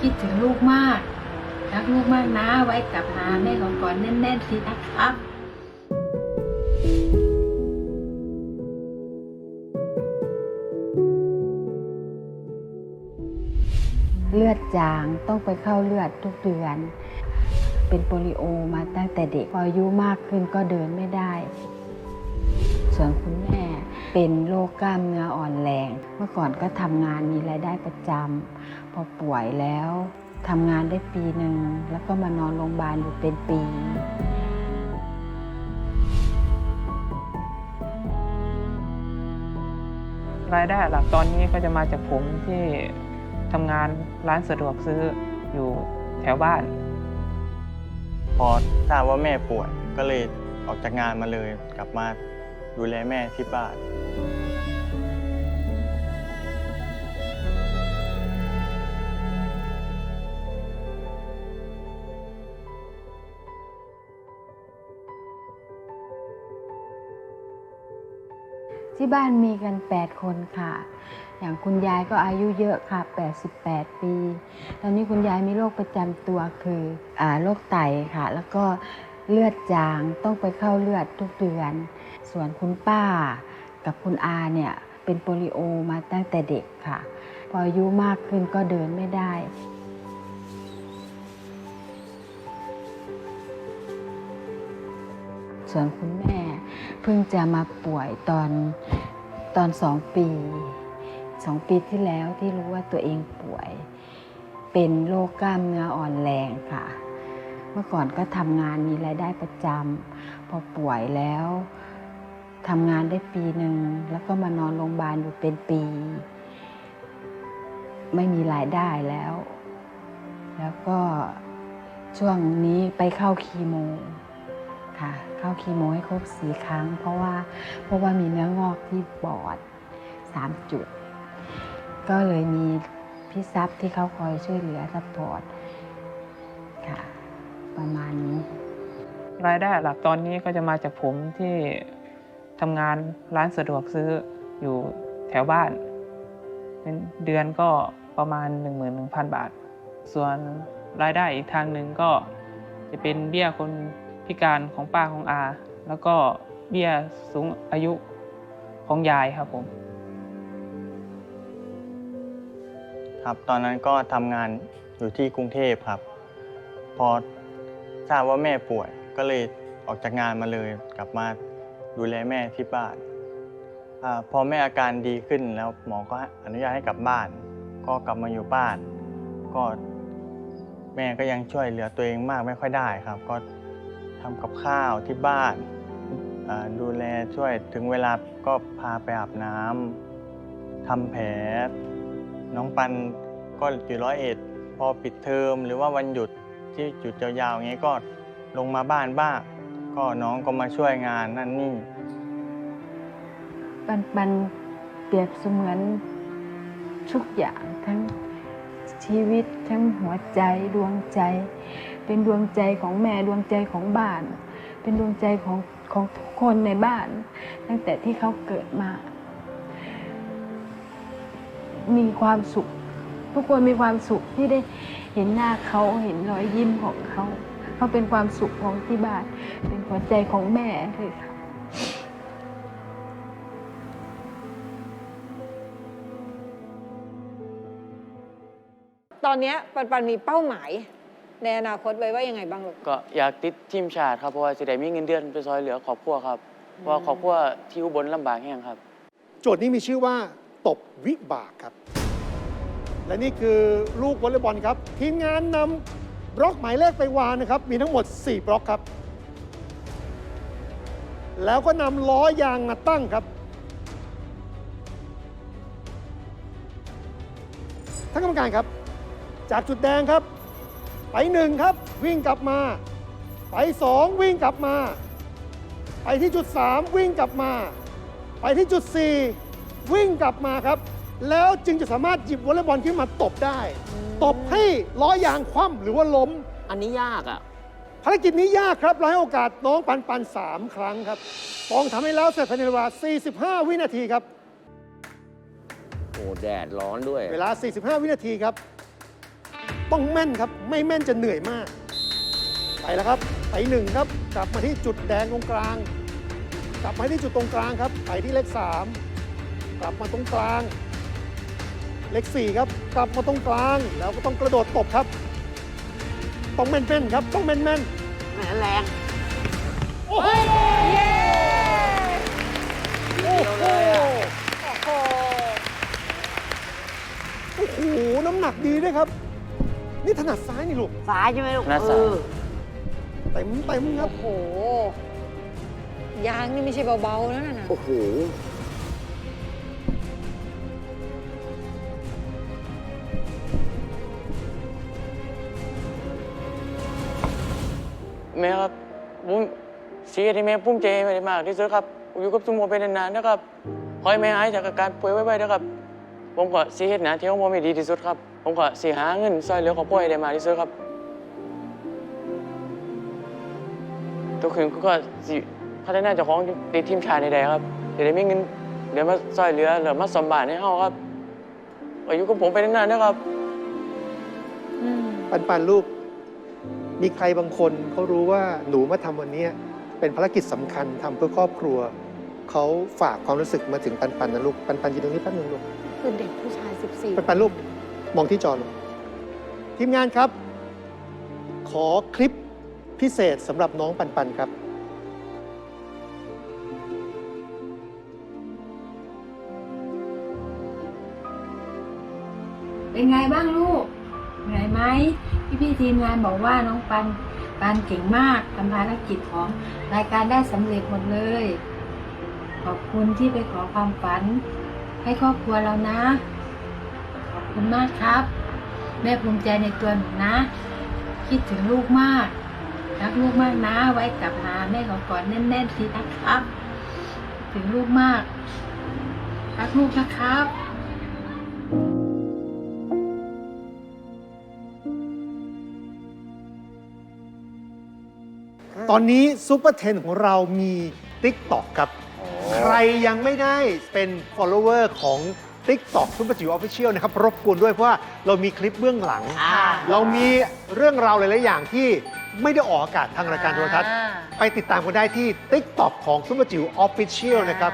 คิดถึงลูกมาก รักลูกมากนะ ไว้กลับมาแม่ของก่อนแน่นๆสินะครับเลือดจางต้องไปเข้าเลือดทุกเดือน เป็นโปลิโอมาตั้งแต่เด็กพออายุมากขึ้นก็เดินไม่ได้ ส่วนคุณแม่ เป็นโรคกล้ามเนื้ออ่อนแรง เมื่อก่อนก็ทำงานมีรายได้ประจำพอป่วยแล้วทำงานได้ปีหนึ่ง แล้วก็มานอนโรงพยาบาลอยู่เป็นปี รายได้หลักตอนนี้ก็จะมาจากผมที่ทำงานร้านสะดวกซื้ออยู่แถวบ้าน พอทราบว่าแม่ป่วยก็เลยออกจากงานมาเลย กลับมาดูแลแม่ที่บ้าน ที่บ้านมีกัน 8 คนค่ะ อย่างคุณยายก็อายุเยอะค่ะ 88 ปี ตอนนี้คุณยายมีโรคประจำตัวคืออโรคไตค่ะ แล้วก็เลือดจางต้องไปเข้าเลือดทุกเดือน ส่วนคุณป้ากับคุณอาเนี่ยเป็นโปลิโอมาตั้งแต่เด็กค่ะ พออายุมากขึ้นก็เดินไม่ได้ส่วนคุณแม่ เพิ่งจะมาป่วยตอนตอนสองปีสองปีที่แล้วที่รู้ว่าตัวเองป่วย เป็นโรคกล้ามเนื้ออ่อนแรงค่ะ เมื่อก่อนก็ทำงานมีรายได้ประจำพอป่วยแล้วทำงานได้ปีหนึ่งแล้วก็มานอนโรงพยาบาลอยู่เป็นปี ไม่มีรายได้แล้ว แล้วก็ช่วงนี้ไปเข้าคีโมค่ะ เข้าคีโมให้ครบสี่ครั้ง เพราะว่าเพราะว่ามีเนื้องอกที่ปอดสามจุด ก็เลยมีพี่ซับที่เขาคอยช่วยเหลือซัพพอร์ตค่ะ ประมาณนี้ รายได้หลักตอนนี้ก็จะมาจากผมที่ทำงานร้านสะดวกซื้ออยู่แถวบ้าน เป็นเดือนก็ประมาณ 11,000 บาท ส่วนรายได้อีกทางหนึ่งก็จะเป็นเบี้ยคน พิการของป้าของอา แล้วก็เบี้ยสูงอายุของยายครับผมครับตอนนั้นก็ทำงานอยู่ที่กรุงเทพครับ พอทราบว่าแม่ป่วยก็เลยออกจากงานมาเลยกลับมาดูแลแม่ที่บ้านอพอแม่อาการดีขึ้นแล้วหมอก็อนุญาตให้กลับบ้าน ก็กลับมาอยู่บ้าน ก็แม่ก็ยังช่วยเหลือตัวเองมากไม่ค่อยได้ครับ ก็ ทำกับข้าวที่บ้านดูแลช่วยถึงเวลาก็พาไปอาบน้ำทำแผล น้องปันก็อยู่ร้อยเอ็ดพอปิดเทอมหรือว่าวันหยุดที่หยุดยาวๆอย่างเงี้ก็ลงมาบ้านบ้าง ก็น้องก็มาช่วยงานนั่นนี่ ปันปันเปรียบเสมือนทุกอย่างทั้งชีวิตทั้งหัวใจดวงใจ เป็นดวงใจของแม่ดวงใจของบ้าน เป็นดวงใจของของทุกคนในบ้าน ตั้งแต่ที่เขาเกิดมา มีความสุข ทุกคนมีความสุขที่ได้เห็นหน้าเขาเห็นรอยยิ้มของเขา เขาเป็นความสุขของที่บ้าน เป็นหัวใจของแม่เลยค่ะตอนนี้ปันปันมีเป้าหมาย ในอนาคตไว้ว่ายังไงบ้างลูก ก็อยากติดทีมชาติครับเพราะว่าสิได้มีเงินเดือนไปซอยเหลือครอบครัวครับเพราะว่าครอบครัวที่อุบลลำบากแห้งครับ โจทย์นี้มีชื่อว่า ตบวิบากครับ และนี่คือลูกวอลเลย์บอลครับ ทีมงานนำบล็อกหมายเลขไปวางนะครับ มีทั้งหมด 4 บล็อกครับ แล้วก็นำล้อยางมาตั้งครับ ท่านกรรมการครับ จากจุดแดงครับ ไปหนึ่งครับ วิ่งกลับมา ไปสองวิ่งกลับมา ไปที่จุดสามวิ่งกลับมา ไปที่จุด4วิ่งกลับมาครับ แล้วจึงจะสามารถหยิบวอลเลย์บอลขึ้นมาตบได้ ตบให้ล้อยางคว่ำหรือว่าล้ม อันนี้ยากอะ ภารกิจนี้ยากครับเราให้โอกาสน้องปันปัน3ครั้งครับปองทำให้แล้วเสร็จภายในเวลา 45 วินาทีครับ โอ้แดดร้อนด้วย เวลา 45 วินาทีครับ ต้องแม่นครับ ไม่แม่นจะเหนื่อยมาก ไปแล้วครับ ไปหนึ่งครับ กลับมาที่จุดแดงตรงกลาง กลับมาที่จุดตรงกลางครับ ไปที่เลขสามกลับมาตรงกลาง เลขสี่ครับ กลับมาตรงกลาง แล้วก็ต้องกระโดดตบครับ ต้องแม่นๆครับ ต้องแม่นๆแหมแรง โอ้โห ถนัดซ้ายนี่ลูกซ้ายใช่ไหมลูกหน้าซ้าย เออเต็มเต็มครับ โอ้โห ยางนี่ไม่ใช่เบาๆนะน่ะโอ้โห แม่ครับผมสิ่งที่แม่ภูมิใจมากที่สุดครับผมอยู่กับสมโมเป็นนานๆนะครับขอให้แม่หายจากอาการป่วยไวๆนะครับ ผมก็สิเฮ็ดหน้าที่ของผมให้ดีที่สุดครับ ผมก็สิหาเงินช่วยเหลือครอบครัวให้ได้มากที่สุดครับทุกคืนก็สิพัฒนาเจ้าของในทีมชาติได้ครับจะได้มีเงินเดี๋ยวมาช่วยเหลือหรือมาสมบานให้เฮาครับก็อยู่กับผมไปนานๆนะครับ ปันปันลูก มีใครบางคนเขารู้ว่าหนูมาทำวันนี้เป็นภารกิจสำคัญทำเพื่อครอบครัว เขาฝากความรู้สึกมาถึงปันปันนะลูก ปันปันยืนตรงนี้แป๊บนึงลูก คือเด็กผู้ชาย 14ปันปันลูก มองที่จอลูกทีมงานครับ ขอคลิปพิเศษสำหรับน้องปันปันครับ เป็นไงบ้างลูก เหนื่อยไหม พี่พี่ๆทีมงานบอกว่าน้องปัน ปันเก่งมากทำภารกิจของรายการได้สำเร็จหมดเลย ขอบคุณที่ไปขอความฝัน ให้ครอบครัวเรานะ คุณมากครับ แม่ภูมิใจในตัวหนูนะ คิดถึงลูกมากรักลูกมากนะ ไว้กลับหาแม่ของก่อนแน่นๆสินะครับ ถึงลูกมาก รักลูกนะครับตอนนี้ซูเปอร์เทนของเรามี TikTok ครับ ใครยังไม่ได้เป็น follower ของ TikTok ซุปเปอร์จิ๋วออฟฟิเชียลนะครับรบกวนด้วยเพราะว่าเรามีคลิปเบื้องหลัง อ่า เรามีเรื่องราวหลาย ๆ อย่างที่ไม่ได้ออกอากาศทางรายการโทรทัศน์ อ่า ไปติดตามกันได้ที่ TikTok ของซุปเปอร์จิ๋วออฟฟิเชียลนะครับ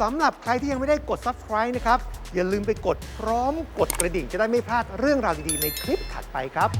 สำหรับใครที่ยังไม่ได้กด Subscribe นะครับ อย่าลืมไปกดพร้อมกดกระดิ่งจะได้ไม่พลาดเรื่องราวดี ๆ ในคลิปถัดไปครับ